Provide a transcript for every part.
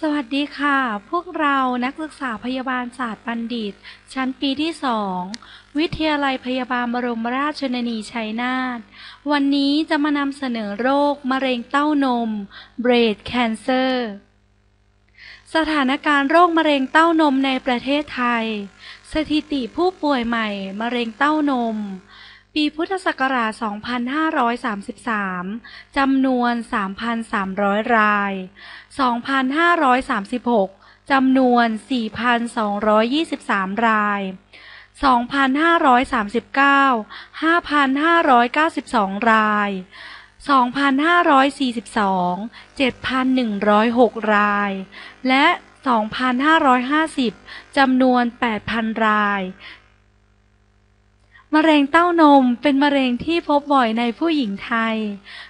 สวัสดีค่ะ พวกเรานักศึกษาพยาบาลศาสตร์บัณฑิต ชั้นปีที่สองวิทยาลัยพยาบาลบรมราชชนนีชัยนาท วันนี้จะมานำเสนอโรค มะเร็งเต้านม breast cancer สถานการณ์โรคมะเร็งเต้านมในประเทศไทย สถิติผู้ป่วยใหม่ มะเร็งเต้านม ปีพุทธศักราช 2533 จำนวน 3,300 ราย 2,536 จำนวน 4,223 ราย 2,539 5,592 ราย 2,542 7,106 ราย และ 2,550 จำนวน 8,000 ราย มะเร็งเต้านมเป็นมะเร็งที่พบบ่อยในผู้หญิงไทย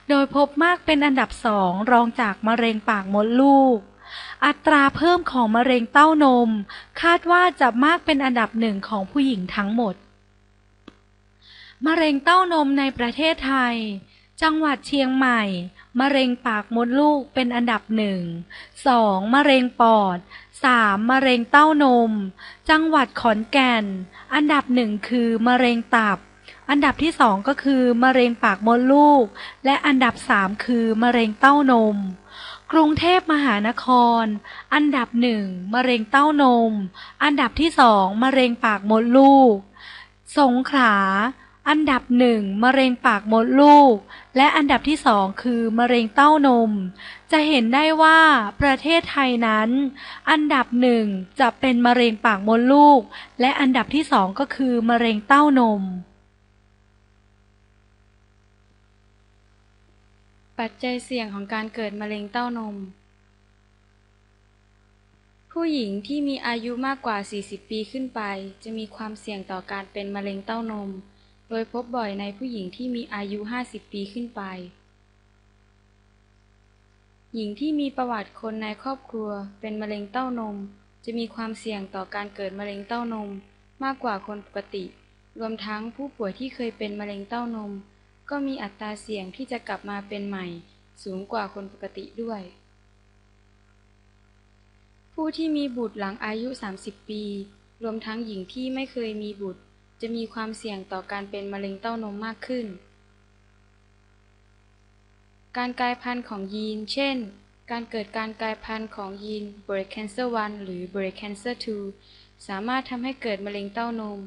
โดยพบมากเป็นอันดับสองรองจากมะเร็งปากมดลูก อัตราเพิ่มของมะเร็งเต้านม คาดว่าจะมากเป็นอันดับหนึ่งของผู้หญิงทั้งหมด มะเร็งเต้านมในประเทศไทย จังหวัดเชียงใหม่ มะเร็งปากมดลูกเป็นอันดับหนึ่งสองมะเร็งปอด สามมะเร็งเต้านม จังหวัดขอนแก่น อันดับหนึ่งคือมะเร็งตับ อันดับที่สองก็คือมะเร็งปากมดลูก และอันดับสามคือมะเร็งเต้านม กรุงเทพมหานคร อันดับหนึ่งมะเร็งเต้านม อันดับที่สองมะเร็งปากมดลูก สงขลา อันดับหนึ่งมะเร็งปากมดลูก และอันดับที่สองคือมะเร็งเต้านม จะเห็นได้ว่าประเทศไทยนั้น อันดับหนึ่งจะเป็นมะเร็งปากมดลูก และอันดับที่สองก็คือมะเร็งเต้านม ปัจจัยเสี่ยงของการเกิดมะเร็งเต้านม ผู้หญิงที่มีอายุมากกว่า 40 ปีขึ้นไป จะมีความเสี่ยงต่อการเป็นมะเร็งเต้านม โดยพบบ่อยในผู้หญิงที่มีอายุ 50 ปีขึ้นไป หญิงที่มีประวัติคนในครอบครัวเป็นมะเร็งเต้านม จะมีความเสี่ยงต่อการเกิดมะเร็งเต้านมมากกว่าคนปกติ รวมทั้งผู้ป่วยที่เคยเป็นมะเร็งเต้านม ก็มีอัตราเสี่ยงที่จะกลับมาเป็นใหม่ สูงกว่าคนปกติด้วย ผู้ที่มีบุตรหลังอายุ 30 ปี รวมทั้งหญิงที่ไม่เคยมีบุตร จะมีความเสี่ยงต่อการเป็นมะเร็งเต้านมมากขึ้น การกลายพันธุ์ของยีน เช่น การเกิดการกลายพันธุ์ของยีน breast cancer 1หรือ breast cancer 2สามารถทำให้เกิดมะเร็งเต้านม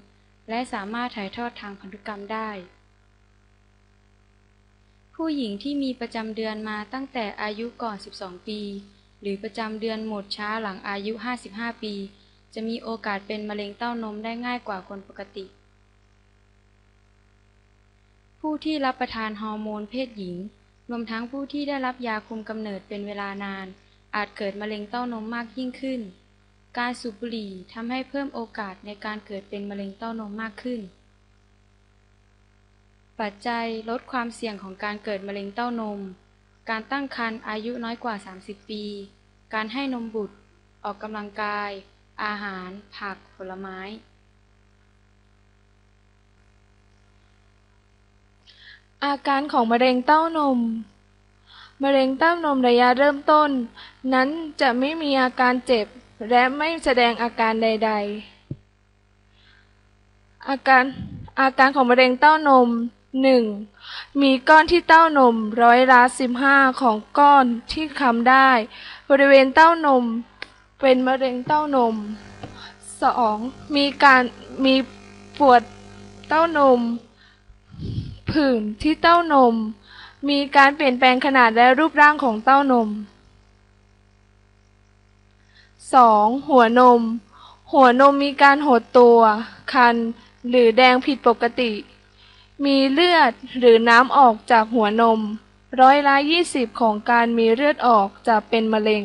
และสามารถถ่ายทอดทางพันธุกรรมได้ ผู้หญิงที่มีประจำเดือนมาตั้งแต่อายุก่อน 12 ปี หรือประจำเดือนหมดช้าหลังอายุ 55 ปี จะมีโอกาสเป็นมะเร็งเต้านมได้ง่ายกว่าคนปกติ ผู้ที่รับประทานฮอร์โมนเพศหญิง รวมทั้งผู้ที่ได้รับยาคุมกำเนิดเป็นเวลานาน อาจเกิดมะเร็งเต้านมมากยิ่งขึ้น การสูบบุหรี่ทำให้เพิ่มโอกาสในการเกิดเป็นมะเร็งเต้านมมากขึ้น ปัจจัยลดความเสี่ยงของการเกิดมะเร็งเต้านม การตั้งครรภ์อายุน้อยกว่า 30 ปี การให้นมบุตร ออกกำลังกาย อาหาร ผัก ผลไม้ อาการของมะเร็งเต้านม มะเร็งเต้านมระยะเริ่มต้น นั้นจะไม่มีอาการเจ็บ และไม่แสดงอาการใด ๆ อาการอาการของมะเร็งเต้านม 1. มีก้อนที่เต้านมร้อยละ15 ของก้อนที่คำได้ บริเวณเต้านม เป็นมะเร็งเต้านม 2. มีการมีปวดเต้านม ผื่นที่เต้านม มีการเปลี่ยนแปลงขนาดและรูปร่างของเต้านม 2. หัวนม หัวนมมีการหดตัว คัน หรือแดงผิดปกติ มีเลือดหรือน้ำออกจากหัวนม ร้อยละ20ของการมีเลือดออกจะเป็นมะเร็ง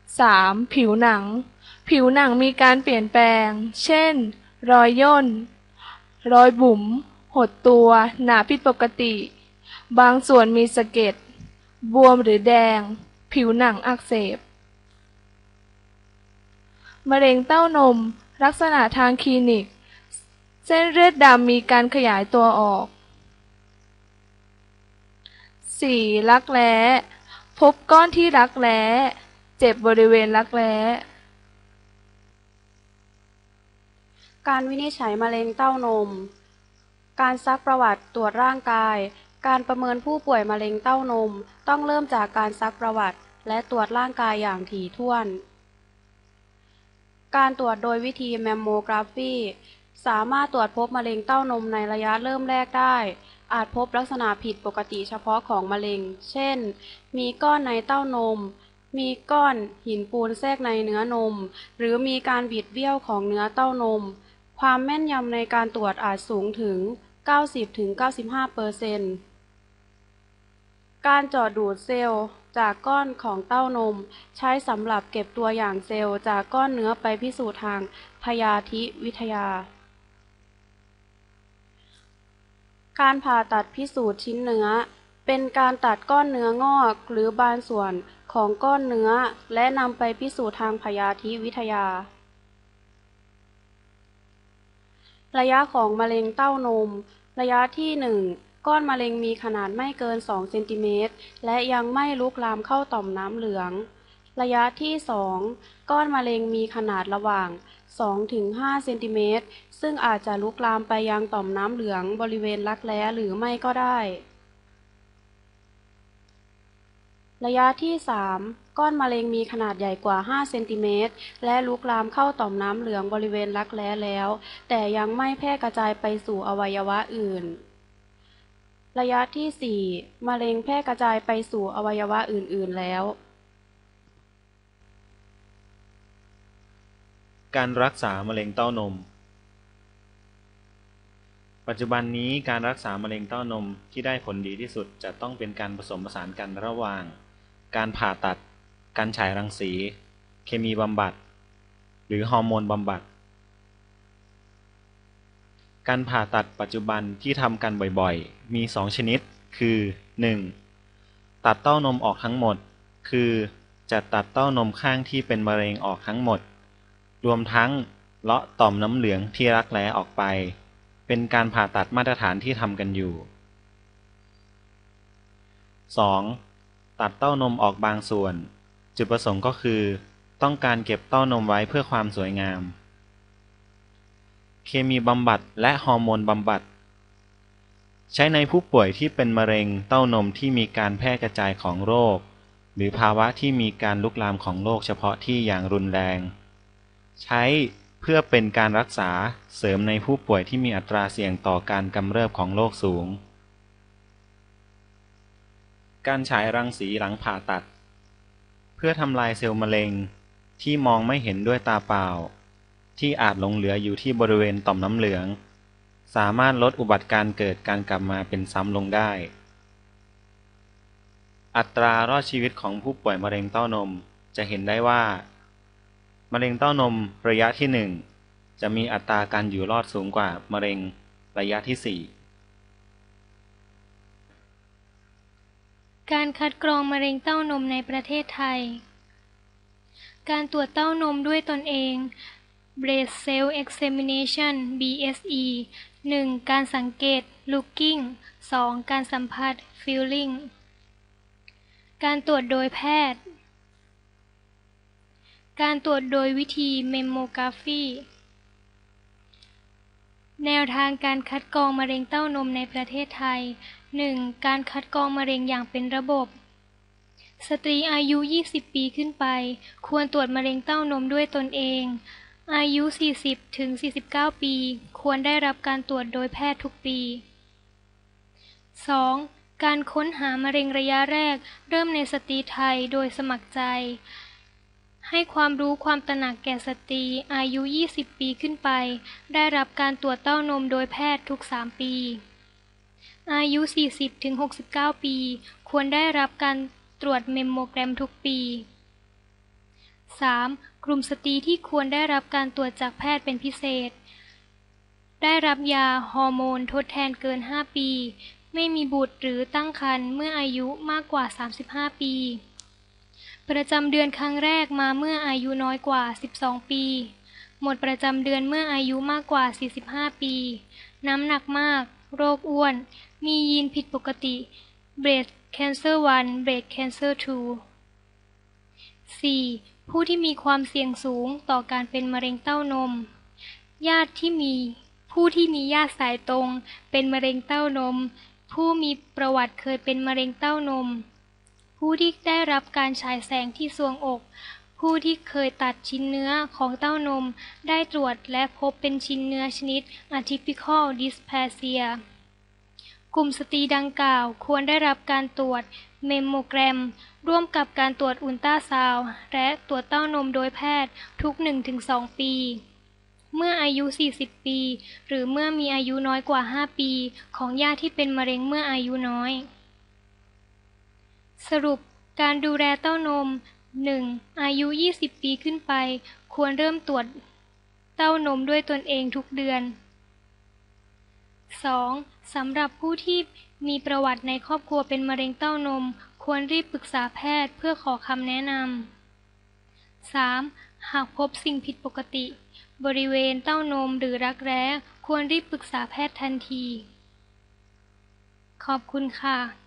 3. ผิวหนัง ผิวหนังมีการเปลี่ยนแปลง เช่น รอยย่น รอยบุ๋ม หดตัวหนาผิดปกติ บางส่วนมีสะเก็ด บวมหรือแดง ผิวหนังอักเสบ มะเร็งเต้านม ลักษณะทางคลินิก เส้นเลือดดำมีการขยายตัวออก 4. รักแร้ พบก้อนที่รักแร้ เจ็บบริเวณรักแร้การวินิจฉัยมะเร็งเต้านม การซักประวัติตรวจร่างกาย การประเมินผู้ป่วยมะเร็งเต้านม ต้องเริ่มจากการซักประวัติ และตรวจร่างกายอย่างถี่ถ้วน การตรวจโดยวิธีแมมโมกราฟีสามารถตรวจพบมะเร็งเต้านมในระยะเริ่มแรกได้ อาจพบลักษณะผิดปกติเฉพาะของมะเร็ง เช่น มีก้อนในเต้านม มีก้อนหินปูนแทรกในเนื้อนม หรือมีการบิดเบี้ยวของเนื้อเต้านม ความแม่นยำในการตรวจอาจสูงถึง 90-95%เปอร์เซนต์การเจาะดูดเซลล์จากก้อนของเต้านม ใช้สำหรับเก็บตัวอย่างเซลล์จากก้อนเนื้อไปพิสูจน์ทางพยาธิวิทยา การผ่าตัดพิสูจน์ชิ้นเนื้อ เป็นการตัดก้อนเนื้องอกหรือบางส่วนของก้อนเนื้อ และนำไปพิสูจน์ทางพยาธิวิทยา ระยะของมะเร็งเต้านม ระยะที่ 1 ก้อนมะเร็งมีขนาดไม่เกิน 2 เซนติเมตร และยังไม่ลุกลามเข้าต่อมน้ำเหลือง ระยะที่ 2 ก้อนมะเร็งมีขนาดระหว่าง 2-5 เซนติเมตร ซึ่งอาจจะลุกลามไปยังต่อมน้ำเหลืองบริเวณรักแร้หรือไม่ก็ได้ ระยะที่ 3 ก้อนมะเร็งมีขนาดใหญ่กว่า 5 เซนติเมตร และลุกลามเข้าต่อมน้ำเหลืองบริเวณรักแร้แล้ว แต่ยังไม่แพร่กระจายไปสู่อวัยวะอื่น ระยะที่ 4 มะเร็งแพร่กระจายไปสู่อวัยวะอื่น ๆ แล้ว การรักษามะเร็งเต้านม ปัจจุบันนี้การรักษามะเร็งเต้านมที่ได้ผลดีที่สุดจะต้องเป็นการผสมผสานกันระหว่าง การผ่าตัด การฉายรังสี เคมีบำบัด หรือฮอร์โมนบำบัด การผ่าตัดปัจจุบันที่ทำกันบ่อยๆ มี 2 ชนิด คือ 1. ตัดเต้านมออกทั้งหมด คือจะตัดเต้านมข้างที่เป็นมะเร็งออกทั้งหมด รวมทั้งเลาะต่อมน้ำเหลืองที่รักแร้ออกไป เป็นการผ่าตัดมาตรฐานที่ทำกันอยู่ 2. ตัดเต้านมออกบางส่วน จุดประสงค์ก็คือ ต้องการเก็บเต้านมไว้เพื่อความสวยงาม เคมีบำบัดและฮอร์โมนบำบัด ใช้ในผู้ป่วยที่เป็นมะเร็งเต้านมที่มีการแพร่กระจายของโรค หรือภาวะที่มีการลุกลามของโรคเฉพาะที่อย่างรุนแรง ใช้เพื่อเป็นการรักษาเสริมในผู้ป่วยที่มีอัตราเสี่ยงต่อการกำเริบของโรคสูง การฉายรังสีหลังผ่าตัด เพื่อทำลายเซลล์มะเร็งที่มองไม่เห็นด้วยตาเปล่า ที่อาจหลงเหลืออยู่ที่บริเวณต่อมน้ำเหลือง สามารถลดอุบัติการเกิดการกลับมาเป็นซ้ำลงได้ อัตรารอดชีวิตของผู้ป่วยมะเร็งเต้านมจะเห็นได้ว่า มะเร็งเต้านมระยะที่หนึ่งจะมีอัตราการอยู่รอดสูงกว่ามะเร็งระยะที่สี่ การคัดกรองมะเร็งเต้านมในประเทศไทย การตรวจเต้านมด้วยตนเอง Breast Cell Examination BSE 1. การสังเกต Looking 2. การสัมผัส Feeling การตรวจโดยแพทย์ การตรวจโดยวิธีเมมโมกราฟี แนวทางการคัดกรองมะเร็งเต้านมในประเทศไทย 1. การคัดกรองมะเร็งอย่างเป็นระบบ สตรีอายุ 20 ปีขึ้นไป ควรตรวจมะเร็งเต้านมด้วยตนเอง อายุ 40 ถึง 49 ปี ควรได้รับการตรวจโดยแพทย์ทุกปี 2. การค้นหามะเร็งระยะแรก เริ่มในสตรีไทยโดยสมัครใจ ให้ความรู้ความตระหนักแก่สตรีอายุ 20 ปีขึ้นไป ได้รับการตรวจเต้านมโดยแพทย์ทุก 3 ปี อายุ 40-69 ปี ควรได้รับการตรวจเมมโมแกรมทุกปี 3. กลุ่มสตรีที่ควรได้รับการตรวจจากแพทย์เป็นพิเศษ ได้รับยาฮอร์โมนทดแทนเกิน 5 ปี ไม่มีบุตรหรือตั้งครรภ์เมื่ออายุมากกว่า 35 ปี ประจำเดือนครั้งแรกมาเมื่ออายุน้อยกว่า 12 ปี หมดประจำเดือนเมื่ออายุมากกว่า 45 ปี น้ำหนักมาก โรคอ้วน มียีนผิดปกติ breast cancer 1 breast cancer 2 4. ผู้ที่มีความเสี่ยงสูงต่อการเป็นมะเร็งเต้านม ญาติที่มี ผู้ที่มีญาติสายตรง เป็นมะเร็งเต้านม ผู้มีประวัติเคยเป็นมะเร็งเต้านม ผู้ที่ได้รับการฉายแสงที่ทรวงอก ผู้ที่เคยตัดชิ้นเนื้อของเต้านม ได้ตรวจและพบเป็นชิ้นเนื้อชนิด atypical dysplasia กลุ่มสตรีดังกล่าวควรได้รับการตรวจเมมโมแกรม ร่วมกับการตรวจอุลตราซาวด์และตรวจเต้านมโดยแพทย์ทุก 1-2 ปี เมื่ออายุ 40 ปี หรือเมื่อมีอายุน้อยกว่า 5 ปี ของญาติที่เป็นมะเร็งเมื่ออายุน้อย สรุปการดูแลเต้านม 1. อายุ 20 ปีขึ้นไป ควรเริ่มตรวจเต้านมด้วยตนเองทุกเดือน 2. สำหรับผู้ที่มีประวัติในครอบครัวเป็นมะเร็งเต้านม ควรรีบปรึกษาแพทย์เพื่อขอคำแนะนำ 3. หากพบสิ่งผิดปกติ บริเวณเต้านมหรือรักแร้ ควรรีบปรึกษาแพทย์ทันที ขอบคุณค่ะ